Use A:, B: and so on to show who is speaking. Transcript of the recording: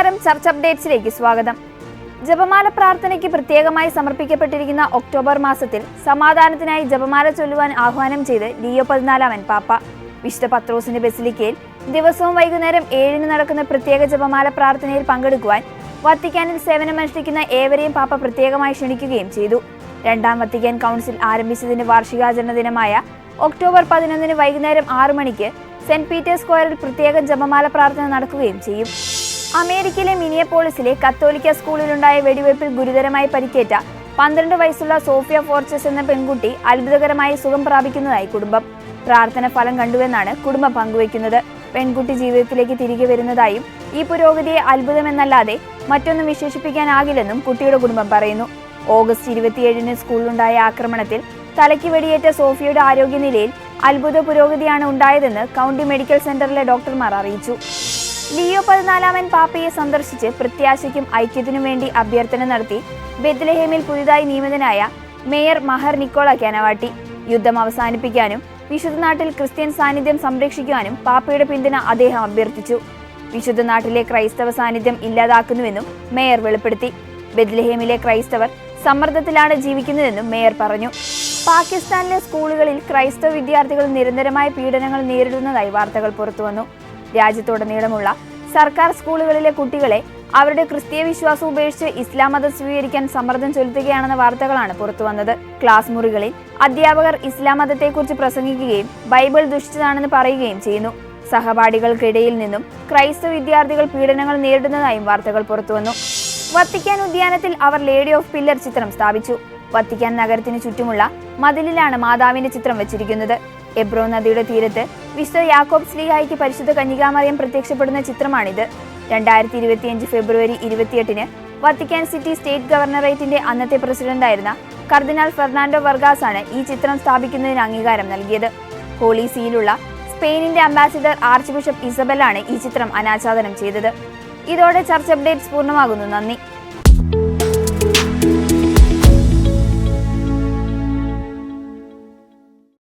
A: Church അപ്ഡേറ്റ്സിലേക്ക് സ്വാഗതം. ജപമാല പ്രാർത്ഥനയ്ക്ക് പ്രത്യേകമായി സമർപ്പിക്കപ്പെട്ടിരിക്കുന്ന ഒക്ടോബർ മാസത്തിൽ സമാധാനത്തിനായി ജപമാല ചൊല്ലുവാൻ ആഹ്വാനം ചെയ്ത് ലിയോ പതിനാലാമൻ പാപ്പ. വിശുദ്ധ പത്രോസിന്റെ ബസിലിക്കയിൽ ദിവസവും വൈകുന്നേരം ഏഴിന് നടക്കുന്ന പ്രത്യേക ജപമാല പ്രാർത്ഥനയിൽ പങ്കെടുക്കുവാൻ വത്തിക്കാനിൽ സേവനമനുഷ്ഠിക്കുന്ന ഏവരെയും പാപ്പ പ്രത്യേകമായി ക്ഷണിക്കുകയും ചെയ്തു. രണ്ടാം വത്തിക്കാൻ കൗൺസിൽ ആരംഭിച്ചതിന്റെ വാർഷികാചരണ ദിനമായ ഒക്ടോബർ പതിനൊന്നിന് വൈകുന്നേരം ആറു മണിക്ക് സെന്റ് പീറ്റേഴ്സ് സ്ക്വയറിൽ പ്രത്യേക ജപമാല പ്രാർത്ഥന നടക്കുകയും ചെയ്യും. അമേരിക്കയിലെ മിനിയപോളിസിലെ കത്തോലിക്ക സ്കൂളിലുണ്ടായ വെടിവയ്പിൽ ഗുരുതരമായി പരിക്കേറ്റ പന്ത്രണ്ട് വയസ്സുള്ള സോഫിയ ഫോർച്ചസ് എന്ന പെൺകുട്ടി അത്ഭുതകരമായി സുഖം പ്രാപിക്കുന്നതായി കുടുംബം. പ്രാർത്ഥന ഫലം കണ്ടുവെന്നാണ് കുടുംബം പങ്കുവയ്ക്കുന്നത്. പെൺകുട്ടി ജീവിതത്തിലേക്ക് തിരികെ വരുന്നതായും ഈ പുരോഗതിയെ അത്ഭുതമെന്നല്ലാതെ മറ്റൊന്നും വിശേഷിപ്പിക്കാനാകില്ലെന്നും കുട്ടിയുടെ കുടുംബം പറയുന്നു. ഓഗസ്റ്റ് ഇരുപത്തിയേഴിന് സ്കൂളിലുണ്ടായ ആക്രമണത്തിൽ തലയ്ക്ക് വെടിയേറ്റ സോഫിയയുടെ ആരോഗ്യനിലയിൽ അത്ഭുത പുരോഗതിയാണ് ഉണ്ടായതെന്ന് കൗണ്ടി മെഡിക്കൽ സെന്ററിലെ ഡോക്ടർമാർ അറിയിച്ചു. ലിയോ പതിനാലാമൻ പാപ്പയെ സന്ദർശിച്ച് പ്രത്യാശയ്ക്കും ഐക്യത്തിനും വേണ്ടി അഭ്യർത്ഥന നടത്തി ബെത്ലഹേമിൽ പുതിയതായി നിയമിതനായ മേയർ മഹർ നിക്കോള കാനവാട്ടി യുദ്ധം അവസാനിപ്പിക്കാനും വിശുദ്ധ നാട്ടിൽ ക്രിസ്ത്യൻ സാന്നിധ്യം സംരക്ഷിക്കുവാനും പാപ്പയുടെ പിന്തുണ അദ്ദേഹം അഭ്യർത്ഥിച്ചു. വിശുദ്ധ നാട്ടിലെ ക്രൈസ്തവ സാന്നിധ്യം ഇല്ലാതാക്കുന്നുവെന്നും മേയർ വെളിപ്പെടുത്തി. ബെത്ലഹേമിലെ ക്രൈസ്തവർ സമ്മർദ്ദത്തിലാണ് ജീവിക്കുന്നതെന്നും മേയർ പറഞ്ഞു. പാകിസ്ഥാനിലെ സ്കൂളുകളിൽ ക്രൈസ്തവ വിദ്യാർത്ഥികൾ നിരന്തരമായ പീഡനങ്ങൾ നേരിടുന്നതായി വാർത്തകൾ പുറത്തുവന്നു. രാജ്യത്തുടനീളമുള്ള സർക്കാർ സ്കൂളുകളിലെ കുട്ടികളെ അവരുടെ ക്രിസ്തീയ വിശ്വാസം ഉപേക്ഷിച്ച് ഇസ്ലാം മതം സ്വീകരിക്കാൻ സമ്മർദ്ദം ചെലുത്തുകയാണെന്ന വാർത്തകളാണ് പുറത്തുവന്നത് ക്ലാസ് മുറികളിൽ അധ്യാപകർ ഇസ്ലാം മതത്തെക്കുറിച്ച് പ്രസംഗിക്കുകയും ബൈബിൾ ദുഷിച്ചതാണെന്ന് പറയുകയും ചെയ്യുന്നു. സഹപാഠികൾക്കിടയിൽ നിന്നും ക്രൈസ്തവ വിദ്യാർത്ഥികൾ പീഡനങ്ങൾ നേരിടുന്നതായും വാർത്തകൾ പുറത്തുവന്നു വത്തിക്കാൻ ഉദ്യാനത്തിൽ അവർ ലേഡി ഓഫ് പില്ലർ ചിത്രം സ്ഥാപിച്ചു. വത്തിക്കാൻ നഗരത്തിന് ചുറ്റുമുള്ള മതിലിലാണ് മാതാവിന്റെ ചിത്രം വെച്ചിരിക്കുന്നത്. എബ്രോ നദിയുടെ തീരത്ത് വിശുദ്ധ യാക്കോബ് ശ്രീഹായിക്ക് പരിശുദ്ധ കന്യകാമറിയം പ്രത്യക്ഷപ്പെടുന്ന ചിത്രമാണിത്. രണ്ടായിരത്തി ഇരുപത്തിയഞ്ച് ഫെബ്രുവരി ഇരുപത്തിയെട്ടിന് വത്തിക്കാൻ സിറ്റി സ്റ്റേറ്റ് ഗവർണറേറ്റിന്റെ അന്നത്തെ പ്രസിഡന്റായിരുന്ന കർദിനാൾ ഫെർണാണ്ടോ വർഗാസ് ആണ് ഈ ചിത്രം സ്ഥാപിക്കുന്നതിന് അംഗീകാരം നൽകിയത്. ഹോളി സീയിലുള്ള സ്പെയിനിന്റെ അംബാസിഡർ ആർച്ച് ബിഷപ്പ് ഇസബലാണ് ഈ ചിത്രം അനാച്ഛാദനം ചെയ്തത്. ഇതോടെ ചർച്ച് അപ്ഡേറ്റ്സ് പൂർണമാകുന്നു. നന്ദി.